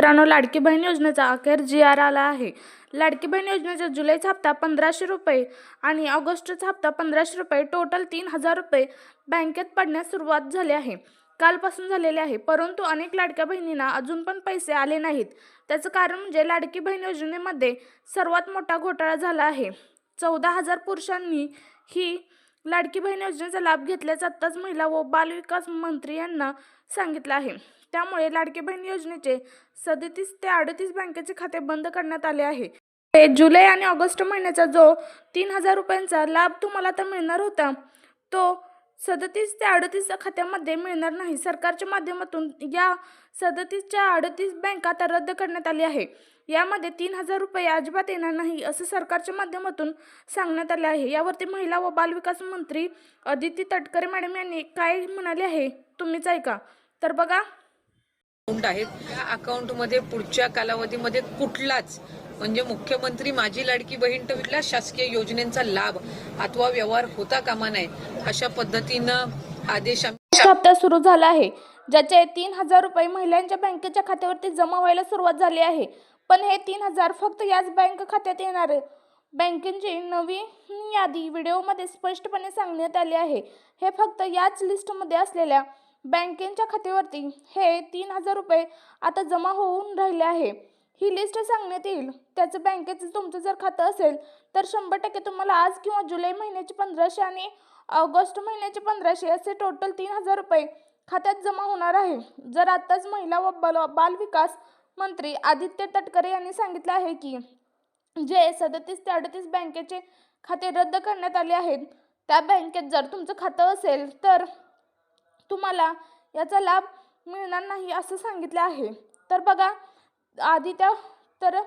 मित्रांनो लाडकी बहीण योजनेचा अखेर जी आर आला आहे. लाडकी बहीण योजनेचा जुलैचा हप्ता पंधराशे रुपये आणि ऑगस्टचा हप्ता पंधराशे रुपये. टोटल तीन हजार रुपये बँकेत पडण्यास सुरुवात झाली आहे. कालपासून झालेले आहे परंतु अनेक लाडक्या बहिणींना अजून पण पैसे आले नाहीत. त्याचं कारण म्हणजे लाडकी बहीण योजनेमध्ये सर्वात मोठा घोटाळा झाला आहे. चौदा हजार पुरुषांनी ही लाडकी बहीण योजनेचा लाभ घेतल्याचं आत्ताच महिला व बालविकास मंत्री यांना सांगितलं आहे. त्यामुळे लाडके बहीण योजनेचे सदतीस ते अडतीस बँकेचे खाते बंद करण्यात आले आहे. ते जुलै आणि ऑगस्ट महिन्याचा जो तीन हजार रुपयांचा लाभ तुम्हाला तर मिळणार होता तो सदतीस ते अडतीस खात्यामध्ये मिळणार नाही. सरकारच्या माध्यमातून या सदतीसच्या अडतीस बँक आता रद्द करण्यात आली आहे. यामध्ये तीन हजार रुपये अजिबात येणार नाही असं सरकारच्या माध्यमातून सांगण्यात आले आहे. यावरती महिला व बालविकास मंत्री अदिती तटकरे मॅडम यांनी काय म्हणाले आहे तुम्हीच ऐका. तर बघा अकाउंट आहेत. त्या अकाउंटमध्ये पुढच्या कालावधीमध्ये कुठलाच म्हणजे मुख्यमंत्री माझी लाडकी बहीण तर कुठल्या शासकीय योजनेचा लाभ अथवा व्यवहार होता कामा नये अशा पद्धतीनं आदेश हप्ता सुरू झाला आहे ज्याचे तीन हजार रुपये महिलांच्या बँकेच्या खात्यावरती जमा व्हायला सुरुवात झाली आहे. पण हे तीन हजार फक्त याच बँक खात्यात येणार बँकेची नवीन यादी व्हिडिओमध्ये स्पष्टपणे सांगण्यात आली आहे. हे फक्त याच लिस्टमध्ये असलेल्या बँकेच्या खात्यावरती. हे तीन हजार रुपये आता जमा होऊन राहिले आहे. ही लिस्ट सांगण्यात येईल. त्याचं बँकेचं तुमचं जर खातं असेल तर शंभर टक्के तुम्हाला आज किंवा जुलै महिन्याचे पंधराशे आणि ऑगस्ट महिन्याचे पंधराशे असे टोटल तीन हजार रुपये खात्यात जमा होणार आहे. जर आत्ताच महिला व बाल बालविकास मंत्री आदित्य तटकरे यांनी सांगितलं आहे की जे सदतीस ते अडतीस बँकेचे खाते रद्द करण्यात आले आहेत त्या बँकेत जर तुमचं खातं असेल तर तुम्हाला याचा लाभ मिळणार नाही असं सांगितलं आहे. तर बघा आधी त्या तर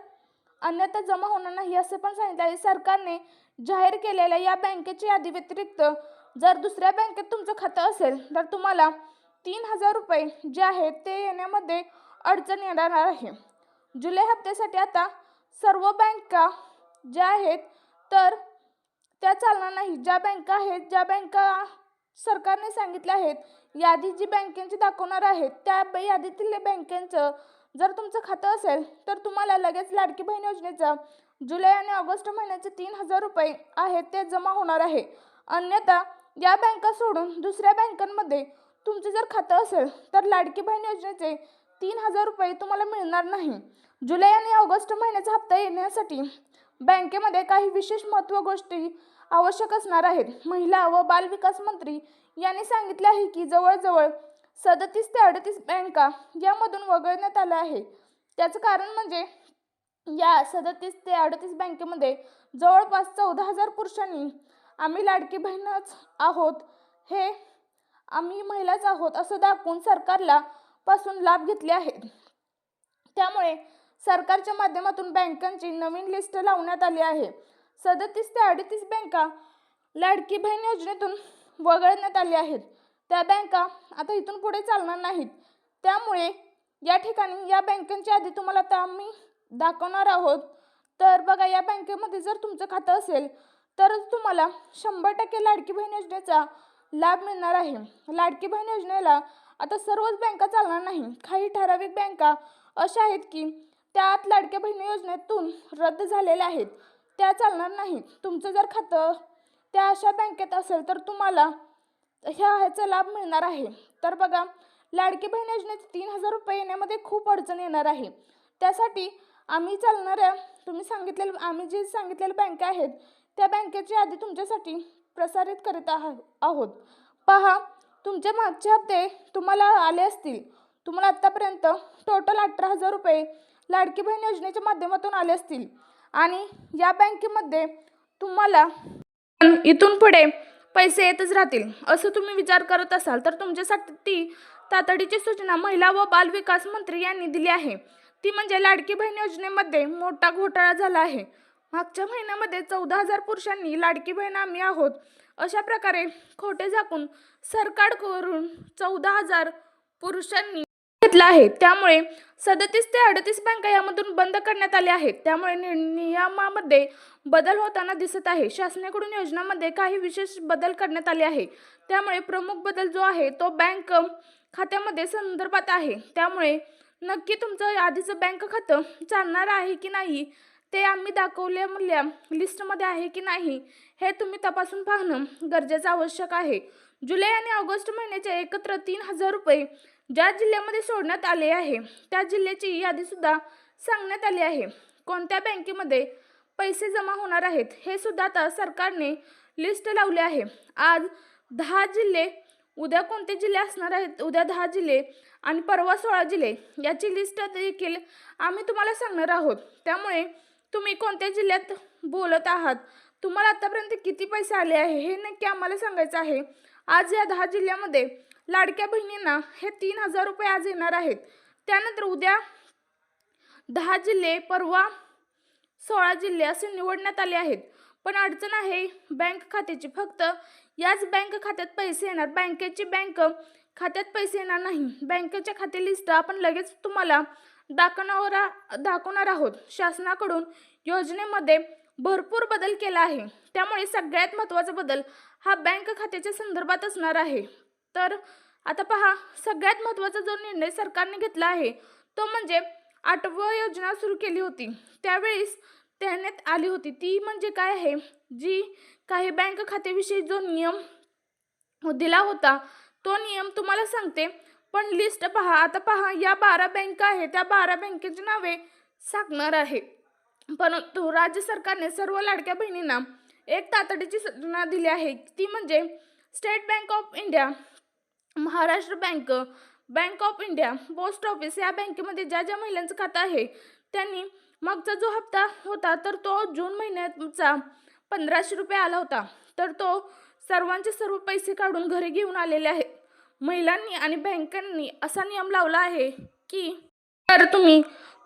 अन्यथा जमा होणार नाही असे पण सांगितले आहे. सरकारने जाहीर केलेल्या या बँकेच्या यादी व्यतिरिक्त जर दुसऱ्या बँकेत तुमचं खातं असेल तर तुम्हाला तीन हजार रुपये जे आहेत ते येण्यामध्ये अडचण येणार आहे. जुलै हप्त्यासाठी आता सर्व बँका ज्या आहेत तर त्या चालणार नाही. ज्या बँका आहेत ज्या बँका सरकारने सांगितले आहेत. यादी जी बँकेची दाखवणार आहेत त्या यादीतील बँकेचं जर तुमचं खातं असेल तर तुम्हाला लगेच लाडकी बहीण योजनेचं जुलै आणि ऑगस्ट महिन्याचे तीन हजार रुपये आहेत ते जमा होणार आहे. अन्यथा या बँका सोडून दुसऱ्या बँकांमध्ये तुमचं जर खातं असेल तर लाडकी बहीण योजनेचे तीन हजार रुपये तुम्हाला मिळणार नाही. जुलै आणि ऑगस्ट महिन्याचा हप्ता येण्यासाठी बँकेमध्ये काही विशेष महत्त्व गोष्टी आवश्यक असणार आहेत. महिला व बालविकास मंत्री यांनी सांगितले आहे की जवळजवळ सदतीस ते अडतीस बँका यामधून वगळण्यात आल्या आहे त्याचं कारण म्हणजे या सदतीस ते अडतीस बँकेमध्ये जवळपास चौदा हजार पुरुषांनी आम्ही लाडकी बहीणच आहोत. हे आम्ही महिलाच आहोत असं दाखवून सरकारला पासून लाभ घेतले आहेत. त्यामुळे सरकारच्या माध्यमातून बँकांची नवीन लिस्ट लावण्यात आली आहे. सदतीस ते अडतीस बँका लाडकी बहीण योजनेतून वगळण्यात आल्या आहेत. त्या बँका आता इथून पुढे चालणार नाहीत. त्यामुळे या ठिकाणी या बँकांची यादी तुम्हाला आता आम्ही दाखवणार आहोत. तर बघा या बँकेमध्ये जर तुमचं खातं असेल तरच तुम्हाला शंभर टक्के लाडकी बहीण योजनेचा लाभ मिळणार आहे. लाडकी बहीण योजनेला आता सर्वच बँका चालणार नाही काही ठराविक बँका अशा आहेत की त्यात लाडक्या बहिणी योजनेतून रद्द झालेल्या आहेत. त्या चालणार नाही. तुमचं जर खातं त्या अशा बँकेत असेल तर तुम्हाला ह्या ह्याचा लाभ मिळणार आहे. तर बघा लाडकी बहीण योजनेचे तीन हजार रुपये येण्यामध्ये खूप अडचण येणार आहे. त्यासाठी आम्ही चालणाऱ्या तुम्ही सांगितलेलं आम्ही जे सांगितलेल्या बँका आहेत त्या बँकेची यादी तुमच्यासाठी प्रसारित करीत आह आहोत. पहा तुमचे मागचे हप्ते तुम्हाला आले असतील. तुम्हाला आत्तापर्यंत टोटल अठरा हजार रुपये लाडकी बहीण योजनेच्या माध्यमातून आले असतील. आणि या बँकेमध्ये तुम्हाला इथून पुढे पैसे येतच राहतील. असं तुम्ही विचार करत असाल तर तुमच्यासाठी ती तातडीची सूचना महिला व बालविकास मंत्री यांनी दिली आहे. ती म्हणजे लाडकी बहीण योजनेमध्ये मोठा घोटाळा झाला आहे. मागच्या महिन्यामध्ये चौदा हजार पुरुषांनी लाडकी बहीण आम्ही आहोत. अशा प्रकारे खोटे झाकून सरकारकडून चौदा हजार पुरुषांनी घेतला आहे. त्यामुळे सदतीस ते अडतीस बँका यामधून बंद करण्यात आल्या आहेत. त्यामुळे नि- नियमामध्ये बदल होताना दिसत आहे. शासनाकडून योजनामध्ये काही विशेष बदल करण्यात आले आहे त्यामुळे प्रमुख बदल जो आहे तो बँक खात्यामध्ये संदर्भात आहे. त्यामुळे नक्की तुमचं आधीचं बँक खातं चालणार आहे की नाही ते आम्ही दाखवलेल्या लिस्टमध्ये आहे की नाही हे तुम्ही तपासून पाहणं गरजेचं आवश्यक आहे. जुलै आणि ऑगस्ट महिन्याचे एकत्र तीन हजार रुपये ज्या जिल्ह्यामध्ये सोडण्यात आले आहे त्या जिल्ह्याची यादीसुद्धा सांगण्यात आली आहे. कोणत्या बँकेमध्ये पैसे जमा होणार आहेत हे सुद्धा आता सरकारने लिस्ट लावले आहे. आज दहा जिल्हे उद्या कोणते जिल्हे असणार आहेत उद्या दहा जिल्हे आणि परवा सोळा जिल्हे याची लिस्ट देखील आम्ही तुम्हाला सांगणार आहोत. त्यामुळे तुम्ही कोणत्या जिल्ह्यात बोलत आहात तुम्हाला आतापर्यंत किती पैसे आले आहे हे नक्की आम्हाला सांगायचं आहे. आज या दहा जिल्ह्यामध्ये लाडक्या बहिणींना हे तीन हजार रुपये आज येणार आहेत. त्यानंतर उद्या दहा जिल्हे परवा सोळा जिल्हे असे निवडण्यात आले आहेत. पण अडचण आहे बँक खात्याची. फक्त याच बँक खात्यात पैसे येणार. बँकेची बँक खात्यात पैसे येणार नाही. बँकेच्या खाते लिस्ट आपण लगेच तुम्हाला दाखवणार दाखवणार आहोत. शासनाकडून योजनेमध्ये भरपूर बदल केला आहे. त्यामुळे सगळ्यात महत्त्वाचा बदल हा बँक खात्याच्या संदर्भात असणार आहे. तर आता पहा सगळ्यात महत्त्वाचा जो निर्णय सरकारने घेतला आहे तो म्हणजे आठवं योजना सुरू केली होती. त्यावेळेस देण्यात आली होती. ती म्हणजे काय आहे? जी काही बँक खात्याविषयी जो नियम दिला होता तो नियम तुम्हाला सांगते. पण लिस्ट पहा. आता पहा या बारा बँका आहे त्या बारा बँकेची नावे सांगणार आहे. परंतु राज्य सरकारने सर्व लाडक्या बहिणींना एक तातडीची सूचना दिली आहे. ती म्हणजे State Bank of India. Maharashtra Bank Bank of India post office या बँकेमध्ये ज्या ज्या महिलांचं खातं आहे त्यांनी मागचा जो हप्ता होता तर तो जून महिन्याचा पंधराशे रुपये आला होता. तर तो सर्वांचे सर्व पैसे काढून घरी घेऊन आलेले आहेत. महिलांनी आणि बँकांनी असा नियम लावला आहे की तर तुम्ही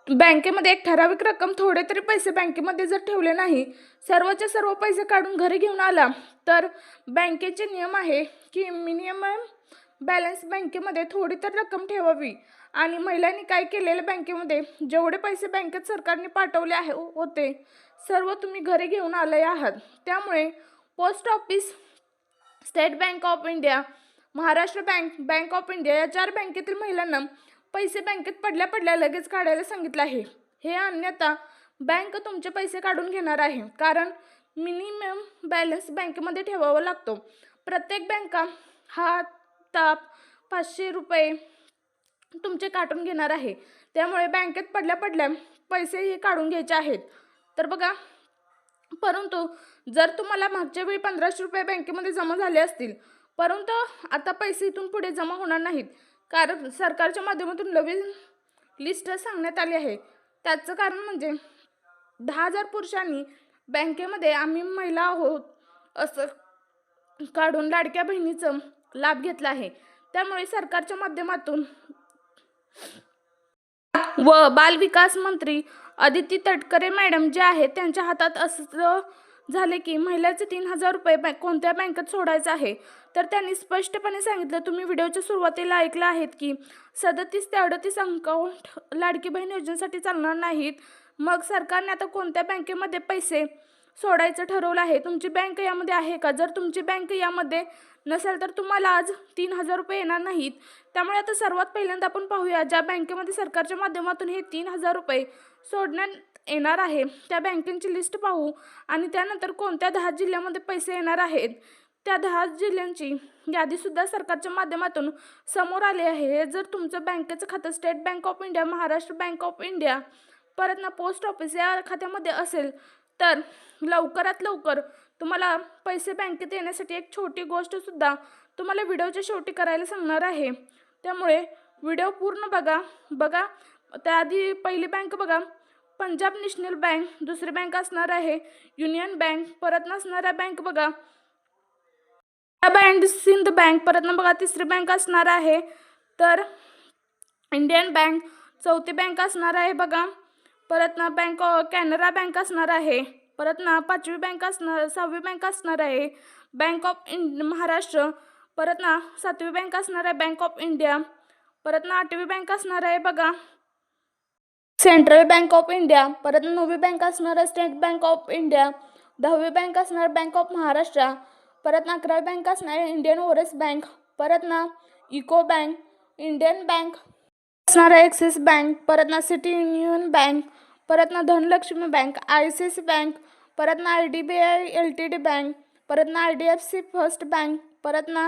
बँकेमध्ये एक ठराविक रक्कम थोडे तरी पैसे बँकेमध्ये जर ठेवले नाही सर्वचे सर्व पैसे काढून घरी घेऊन आला तर बँकेचे नियम आहे की मिनिमम बॅलन्स बँकेमध्ये थोडी तर रक्कम ठेवावी. आणि महिलांनी काय केलेलं बँकेमध्ये? जेवढे पैसे बँकेत सरकारने पाठवले आहे होते. सर्व तुम्ही घरी घेऊन आले आहात. त्यामुळे post office State Bank of India Maharashtra Bank Bank of India या चार बँकेतील महिलांना पैसे बँकेत पडल्या पडल्या लगेच काढायला सांगितलं आहे. हे अन्यथा बँक तुमचे पैसे काढून घेणार आहे. कारण मिनिमम बॅलन्स बँकेमध्ये ठेवावा लागतो. प्रत्येक बँका हा ताप पाचशे रुपये तुमचे काढून घेणार आहे. त्यामुळे बँकेत पडल्या पडल्या पैसेही काढून घ्यायचे आहेत. तर बघा परंतु जर तुम्हाला मागच्या वेळी पंधराशे रुपये बँकेमध्ये जमा झाले असतील परंतु आता पैसे इथून पुढे जमा होणार नाहीत. कारण सरकारच्या माध्यमातून नवीन लिस्ट सांगण्यात आली आहे. त्याचं कारण म्हणजे दहा हजार पुरुषांनी बँकेमध्ये आम्ही महिला आहोत असं काढून लाडक्या बहिणीचं लाभ घेतला आहे. त्यामुळे सरकारच्या माध्यमातून व बालविकास मंत्री अदिती तटकरे मॅडम जे आहेत त्यांच्या हातात असं झाले की महिलाचे तीन हजार रुपये बँक कोणत्या बँकेत सोडायचं आहे? तर त्यांनी स्पष्टपणे सांगितलं तुम्ही व्हिडिओच्या सुरुवातीला ऐकलं आहेत की सदतीस ते अडतीस अकाउंट लाडकी बहीण योजनेसाठी चालणार नाहीत. मग सरकारने आता कोणत्या बँकेमध्ये पैसे सोडायचं ठरवलं आहे. तुमची बँक यामध्ये आहे का? जर तुमची बँक यामध्ये नसेल तर तुम्हाला आज तीन हजार रुपये येणार नाहीत. त्यामुळे आता सर्वात पहिल्यांदा आपण पाहूया ज्या बँकेमध्ये सरकारच्या माध्यमातून हे तीन हजार रुपये सोडण्यात येणार आहे त्या बँकेची लिस्ट पाहू आणि त्यानंतर कोणत्या दहा जिल्ह्यामध्ये पैसे येणार आहेत? त्या दहा जिल्ह्यांची यादीसुद्धा सरकारच्या माध्यमातून समोर आली आहे. हे जर तुमचं बँकेचं खातं State Bank of India Maharashtra Bank of India परत ना पोस्ट ऑफिस या खात्यामध्ये असेल तर लवकरात लवकर तुम्हाला पैसे बँकेत येण्यासाठी एक छोटी गोष्टसुद्धा तुम्हाला व्हिडिओच्या शेवटी करायला सांगणार आहे. त्यामुळे व्हिडिओ पूर्ण बघा. बघा त्याआधी पहिली बँक बघा. पंजाब नॅशनल बँक दुसरी बँक असणार आहे. युनियन बँक परत नसणाऱ्या बँक बघा. बँक सिंध बँक परत ना बघा तिसरी बँक असणार आहे. तर इंडियन बँक चौथी बँक असणार आहे बघा. परत ना बँक कॅनरा बँक असणार आहे. परत ना पाचवी बँक असणार सहावी बँक असणार आहे. बँक ऑफ इंड महाराष्ट्र. परत ना सातवी बँक असणार आहे बँक ऑफ इंडिया. परत ना आठवी बँक असणार आहे बघा. Central Bank of India. परत नववी बँक असणार आहे स्टेट बँक ऑफ इंडिया. दहावी बँक असणार बँक ऑफ महाराष्ट्र. परत ना अकरावी बँक असणार आहे इंडियन ओव्हरसीज बँक. परत ना इको बँक इंडियन बँक. असणारा ॲक्सिस बँक परत ना सिटी युनियन बँक परत ना Dhanlaxmi Bank I C C Bank परत ना I D B I L T D Bank परत ना I D F C First Bank परत ना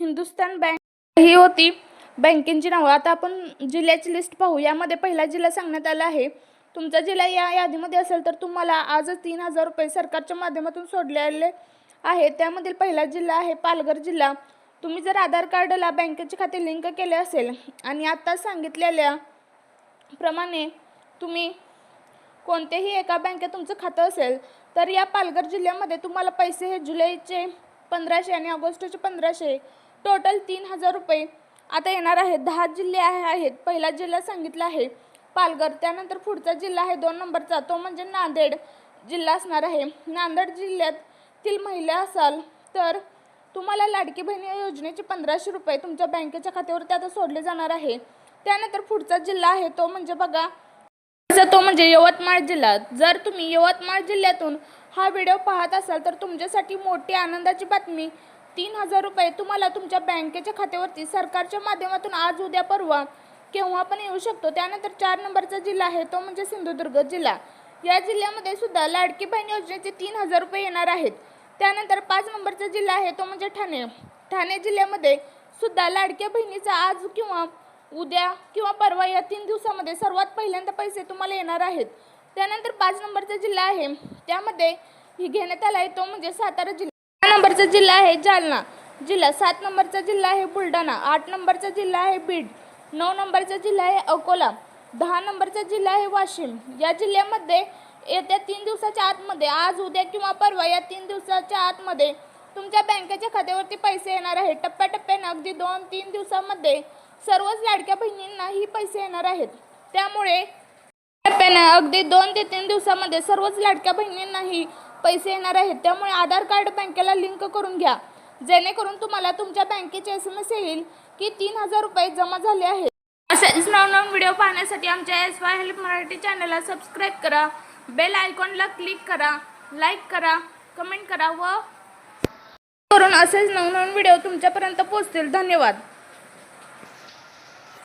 हिंदुस्तान बँक ही होती बँकेची नावं. आता आपण जिल्ह्याची लिस्ट पाहू. यामध्ये पहिला जिल्हा सांगण्यात आला आहे. तुमचा जिल्हा या यादीमध्ये असेल तर तुम्हाला आजच तीन हजार रुपये सरकारच्या माध्यमातून सोडलेले आहे त्यामधील पहिला जिल्हा आहे पालघर जिल्हा. तुम्ही जर आधार कार्डला बँकेचे खाते लिंक केले असेल आणि आत्ता सांगितलेल्या प्रमाणे तुम्ही कोणत्याही एका बँकेत तुमचं खातं असेल तर या पालघर जिल्ह्यामध्ये तुम्हाला पैसे हे जुलैचे पंधराशे आणि ऑगस्टचे पंधराशे टोटल तीन हजार रुपये आता येणार आहेत. दहा जिल्हे आहे आहेत. पहिला जिल्हा सांगितला आहे पालघर. त्यानंतर पुढचा जिल्हा आहे दोन नंबरचा. तो म्हणजे नांदेड जिल्हा असणार आहे. नांदेड जिल्ह्यातील महिला असाल तर तुम्हाला लाडकी बहिणी या योजनेचे पंधराशे रुपये तुमच्या बँकेच्या खात्यावरती आता सोडले जाणार आहे. त्यानंतर पुढचा जिल्हा आहे तो म्हणजे बघा. तो म्हणजे यवतमाळ जिल्हा. जर तुम्ही यवतमाळ जिल्ह्यातून हा व्हिडिओ पाहत असाल तर तुमच्यासाठी मोठी आनंदाची बातमी. तीन हजार रुपये तुम्हाला तुमच्या बँकेच्या खात्यावरती सरकारच्या माध्यमातून आज उद्या परवा केव्हा पण येऊ शकतो. त्यानंतर चार नंबरचा जिल्हा आहे तो म्हणजे सिंधुदुर्ग जिल्हा. या जिल्ह्यामध्ये सुद्धा लाडकी बहीण योजनेचे तीन हजार रुपये येणार आहेत. त्यानंतर पाच नंबरचा जिल्हा आहे तो म्हणजे ठाणे. ठाणे जिल्ह्यामध्ये सुद्धा लाडक्या बहिणीचा आज किंवा उद्या किंवा परवा या तीन दिवसामध्ये सर्वात पहिल्यांदा पैसे तुम्हाला येणार आहेत. त्यानंतर पाच नंबरचा जिल्हा आहे. त्यामध्ये ही घेण्यात आला आहे तो म्हणजे सातारा जिल्हा. सहा नंबरचा जिल्हा आहे जालना. जिल्हा सात नंबरचा जिल्हा आहे बुलढाणा. आठ नंबरचा जिल्हा आहे बीड. नऊ नंबरचा जिल्हा आहे अकोला. दहा नंबरचा जिल्हा आहे वाशिम. या जिल्ह्यामध्ये येत्या तीन दिवसाच्या आतमध्ये आज उद्या किंवा परवा या तीन दिवसाच्या आतमध्ये तुमच्या बँकेच्या खात्यावरती पैसे येणार आहेत. टप्प्याटप्प्याने अगदी दोन तीन दिवसामध्ये सर्वच लाडक्या बहिणींना ही पैसे येणार आहेत. त्यामुळे टप्प्याने अगदी दोन ते तीन दिवसामध्ये सर्वच लाडक्या बहिणींनाही पैसे येणार आहेत. त्यामुळे आधार कार्ड बँकेला लिंक करून घ्या. जेणेकरून तुम्हाला तुमच्या बँकेचे एस एम एस येईल की तीन हजार रुपये जमा झाले आहेत. असेच नवनवीन व्हिडिओ पाहण्यासाठी आमच्या एस वाय हेल्प मराठी चॅनलला सबस्क्राईब करा. बेल आयकॉनला क्लिक करा लाईक करा कमेंट करा व करून असेच नवनवीन व्हिडिओ तुमच्यापर्यंत पोहोचतील. धन्यवाद.